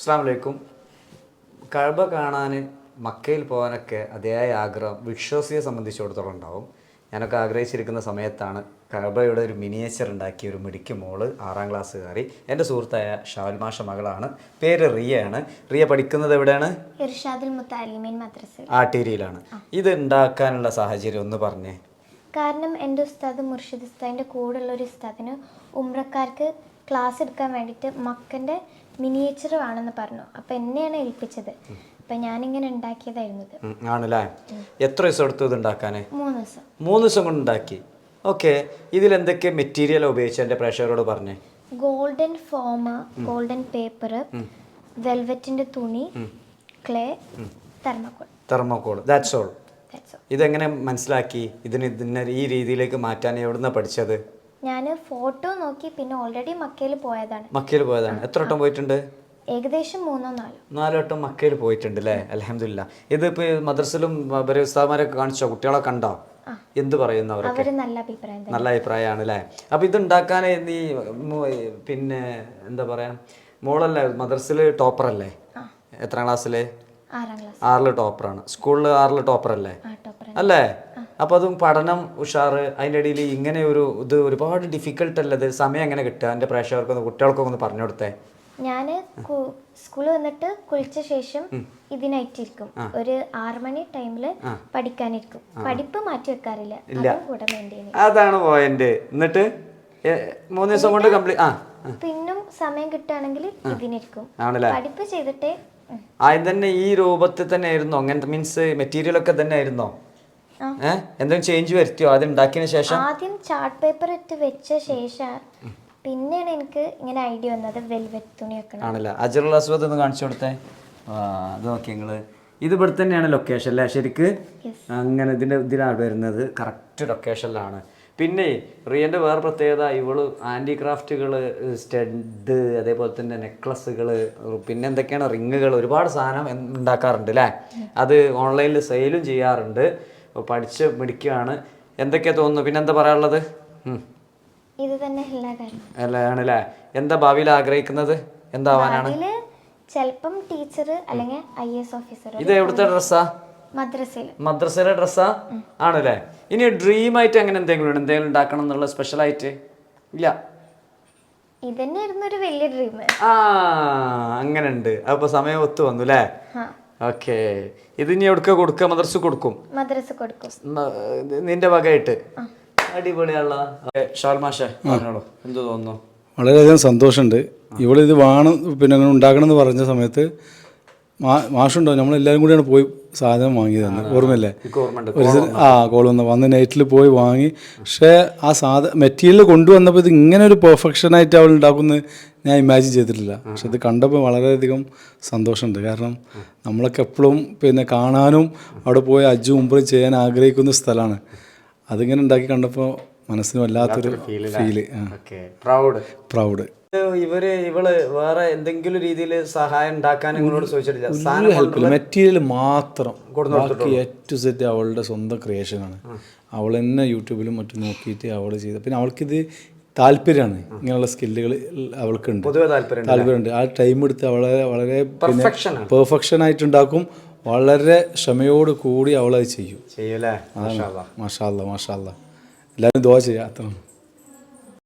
അസ്സാം വലൈക്കും കഴബ കാണാൻ മക്കയിൽ പോകാനൊക്കെ അതിയായ ആഗ്രഹം വിശ്വാസിയെ സംബന്ധിച്ചിടത്തോളം ഉണ്ടാവും. ഞാനൊക്കെ ആഗ്രഹിച്ചിരിക്കുന്ന സമയത്താണ് കഴബയുടെ ഒരു മിനിയേച്ചർ ഉണ്ടാക്കിയ ഒരു മിടിക്ക് മോൾ ആറാം ക്ലാസ്സുകാരി. എന്റെ സുഹൃത്തായ ഷാൽമാഷ മകളാണ്. പേര് റിയ ആണ് റിയ പഠിക്കുന്നത് എവിടെയാണ്? ആട്ടേരിയിലാണ് ഇത് ഉണ്ടാക്കാനുള്ള സാഹചര്യം ഒന്ന് പറഞ്ഞേ. കാരണം എന്റെ ഉസ്താദ് മുർഷിദ് ഉസ്താദിന്റെ കൂടെയുള്ള ഒരു ഉസ്താദിന് ഉമ്രക്കാർക്ക് ക്ലാസ് എടുക്കാൻ വേണ്ടിയിട്ട് മക്കന്റെ മിനിയേച്ചർ വേണമെന്ന് പറഞ്ഞു. അപ്പം എന്നെയാണ് ഏൽപ്പിച്ചത്. അപ്പം ഞാനിങ്ങനെ ഉണ്ടാക്കിയതായിരുന്നു ആണല്ലേ? എത്ര ദിവസം എടുത്തു ഇത് ഉണ്ടാക്കാൻ മൂന്ന് ദിവസം. മൂന്ന് ദിവസം കൊണ്ട് ഉണ്ടാക്കി. ഓക്കെ. ഇതിൽ എന്തൊക്കെ മെറ്റീരിയൽ ഉപയോഗിച്ച് എന്റെ പ്രേക്ഷകരോട് പറഞ്ഞേ. ഗോൾഡൻ ഫോം ഗോൾഡൻ പേപ്പർ വെൽവെറ്റിന്റെ തുണി clay thermocol. Thermocol. That's all that's all ഇതെങ്ങനെ മനസ്സിലാക്കി? ഇതിന് ഇതിനെ ഈ രീതിയിലേക്ക് മാറ്റാൻ എവിടുന്ന പഠിച്ചത്? ഞാൻ ഫോട്ടോ നോക്കി പിന്നെ ഓൾറെഡി മക്കയിൽ പോയതാണ്. മക്കയിൽ പോയതാണ്. എത്ര വട്ടം പോയിട്ടുണ്ട്? ഏകദേശം മൂന്നോ നാലോ. നാലോ വട്ടം മക്കയിൽ പോയിട്ടുണ്ട് അല്ലേ? അലഹമില്ല ഇത് ഇപ്പൊ മദ്രസയിലും ഇവരെ ഉസ്താദ്മാരൊക്കെ കാണിച്ചോ? കുട്ടികളെ കണ്ടോ? എന്ത് പറയുന്നു അവരൊക്കെ? നല്ല അഭിപ്രായം നല്ല അഭിപ്രായമാണ് അല്ലേ? അപ്പൊ ഇത് ഉണ്ടാക്കാൻ നീ പിന്നെ എന്താ പറയാ? മോളല്ലേ മദ്രസിൽ ടോപ്പർ അല്ലേ എത്രാം ക്ലാസ്സിലെ? ആറാം ക്ലാസ് ആറിൽ ടോപ്പറാണ്. സ്കൂളിൽ ആറിൽ ടോപ്പർ അല്ലേ അല്ലേ? ആ ടോപ്പർ അല്ലേ അപ്പൊ അതും പഠനം ഉഷാറ്. അതിന്റെ ഇടയിൽ ഇങ്ങനെ ഒരു ഇത് ഒരുപാട് ഡിഫിക്കൽട്ട് അല്ലത്. സമയം എങ്ങനെ കിട്ടുക? എന്റെ പ്രേക്ഷകർക്കൊന്ന് കുട്ടികൾക്കൊക്കെ ഒന്ന് പറഞ്ഞു കൊടുത്തേ. ഞാൻ സ്കൂളിൽ വന്നിട്ട് കുളിച്ച ശേഷം ഇതിനായിട്ടിരിക്കും. ഒരു ആറുമണി മണി ടൈമിൽ പഠിക്കാനിരിക്കും. പഠിപ്പ് മാറ്റി വെക്കാറില്ല. അതാണ് പോയിന്റ് എന്നിട്ട്? മൂന്ന് ദിവസം കൊണ്ട് കംപ്ലീറ്റ് ആ. പിന്നും സമയം കിട്ടുകയാണെങ്കിൽ ഇതിനിരിക്കും. പഠിപ്പ് ചെയ്തിട്ടേ ആ ആദ്യം തന്നെ ഈ രൂപത്തിൽ തന്നെ ആയിരുന്നോ അങ്ങനത്തെ മീൻസ് മെറ്റീരിയൽ ഒക്കെ തന്നെ ആയിരുന്നോ. ഏഹ് എന്തെങ്കിലും ചേഞ്ച് വരുത്തിയോ? ആദ്യം ഉണ്ടാക്കിയതിന് ശേഷം? ആദ്യം ചാർട്ട് പേപ്പർ ഇട്ട് വെച്ച ശേഷം പിന്നെയാണ് എനിക്ക് ഇങ്ങനെ ഐഡിയ വന്നത് വെൽവെറ്റ് തുണി വെക്കണം ആണല്ലേ. അജറുൽ അസ്വദ് ഒന്ന് കാണിച്ചു കൊടുത്തേ. ആ അത് നോക്കി നിങ്ങൾ. ഇത് ഇവിടെ തന്നെയാണ് ലൊക്കേഷൻ അല്ലേ ശരിക്ക്? അങ്ങനെ ഇതിന്റെ ഇതിലാണ് വരുന്നത്. കറക്റ്റ് ലൊക്കേഷനിലാണ് പിന്നെ റിയന്റെ വേറെ പ്രത്യേകത ഇവൾ ഹാൻഡി സ്റ്റെഡ് സ്റ്റഡ് അതേപോലെ തന്നെ നെക്ലസുകൾ പിന്നെ എന്തൊക്കെയാണ് റിങ്ങുകൾ ഒരുപാട് സാധനം എൻ- ഉണ്ടാക്കാറുണ്ട് അല്ലേ? അത് ഓൺലൈനിൽ സെയിലും ചെയ്യാറുണ്ട്. പഠിച്ച് മിടിക്കുകയാണ് എന്തൊക്കെയാ തോന്നുന്നു? പിന്നെ എന്താ പറയാനുള്ളത്? ഇത് തന്നെ എല്ലാ കാര്യം അല്ല ആണല്ലേ എന്താ ഭാവിയിൽ ആഗ്രഹിക്കുന്നത്? എന്താവാനാണ്? അതിൽ ചിലപ്പം ടീച്ചർ അല്ലെങ്കിൽ ഐ എസ് ഓഫീസർ ഇത് എവിടുത്തെ ഡ്രസ്സാ? മദ്രസയിൽ. മദ്രസയിലെ ഡ്രസ്സാ? ആണല്ലേ? ഇനി ഡ്രീം ആയിട്ട് അങ്ങനെ എന്തെങ്കിലും ഉണ്ട്? എന്തെങ്കിലും ഉണ്ടാക്കണം എന്നുള്ള സ്പെഷ്യൽ ആയിട്ട് ഇല്ല. ഇതന്നെയായിരുന്നു ഒരു വലിയ ഡ്രീം. ആ അങ്ങനെ ഉണ്ട് അപ്പൊ സമയം ഒത്തു വന്നു അല്ലേ? ഓക്കെ. ഇത് ഇനി എവിടെ കൊടുക്കുക മദ്രസ കൊടുക്കും? മദ്രസ കൊടുക്കും. നിന്റെ വകയായിട്ട് അടിപൊളിയുള്ള ഷാൽമാഷേ പറഞ്ഞോളൂ. എന്ത് തോന്നുന്നു? വളരെയധികം സന്തോഷമുണ്ട്. ഇവളിത് വേണം പിന്നെ അങ്ങനെ ഉണ്ടാക്കണം എന്ന് പറഞ്ഞ സമയത്ത് മാഷുണ്ടോ? നമ്മളെല്ലാവരും കൂടിയാണ് പോയി സാധനം വാങ്ങിയത് തന്നെ ഓർമ്മയില്ലേ? ഒരു ദിവസം- ആ കോൾ വന്ന. വന്ന് നൈറ്റിൽ പോയി വാങ്ങി. പക്ഷേ ആ സാധ മെറ്റീരിയൽ കൊണ്ടുവന്നപ്പോൾ ഇത് ഇങ്ങനെ ഒരു പെർഫെക്ഷനായിട്ട് അവൾ ഉണ്ടാക്കുന്നത് ഞാൻ ഇമാജിൻ ചെയ്തിട്ടില്ല. പക്ഷെ ഇത് കണ്ടപ്പോൾ വളരെയധികം സന്തോഷമുണ്ട്. കാരണം നമ്മളൊക്കെ എപ്പോഴും പിന്നെ കാണാനും അവിടെ പോയി അജ്ജും മുമ്പും ചെയ്യാൻ ആഗ്രഹിക്കുന്ന സ്ഥലമാണ്. അതിങ്ങനെ ഉണ്ടാക്കി കണ്ടപ്പോൾ മനസ്സിന് വല്ലാത്തൊരു ഫീൽ പ്രൗഡ് പ്രൗഡ് ഇവർ ഇവൾ വേറെ എന്തെങ്കിലും രീതിയിൽ സഹായം ഉണ്ടാക്കാൻ നിങ്ങളോട് ചോദിച്ചിട്ടില്ല. മെറ്റീരിയൽ മാത്രം ബാക്കി സെറ്റ് അവളുടെ സ്വന്തം ക്രിയേഷനാണ് അവൾ തന്നെ യൂട്യൂബിലും മറ്റും നോക്കിയിട്ട് അവൾ ചെയ്ത പിന്നെ അവൾക്കിത് താല്പര്യമാണ്. ഇങ്ങനെയുള്ള സ്കില്ലുകൾ അവൾക്കുണ്ട്. താല്പര്യമുണ്ട് ആ ടൈം എടുത്ത് അവളെ വളരെ പെർഫെക്ഷൻ ആയിട്ട് ഉണ്ടാക്കും. വളരെ ക്ഷമയോട് കൂടി അവളത് ചെയ്യും. മാഷാല്ല മാഷാല്ല എല്ലാവരും ദോശ ചെയ്യാം. അത്ര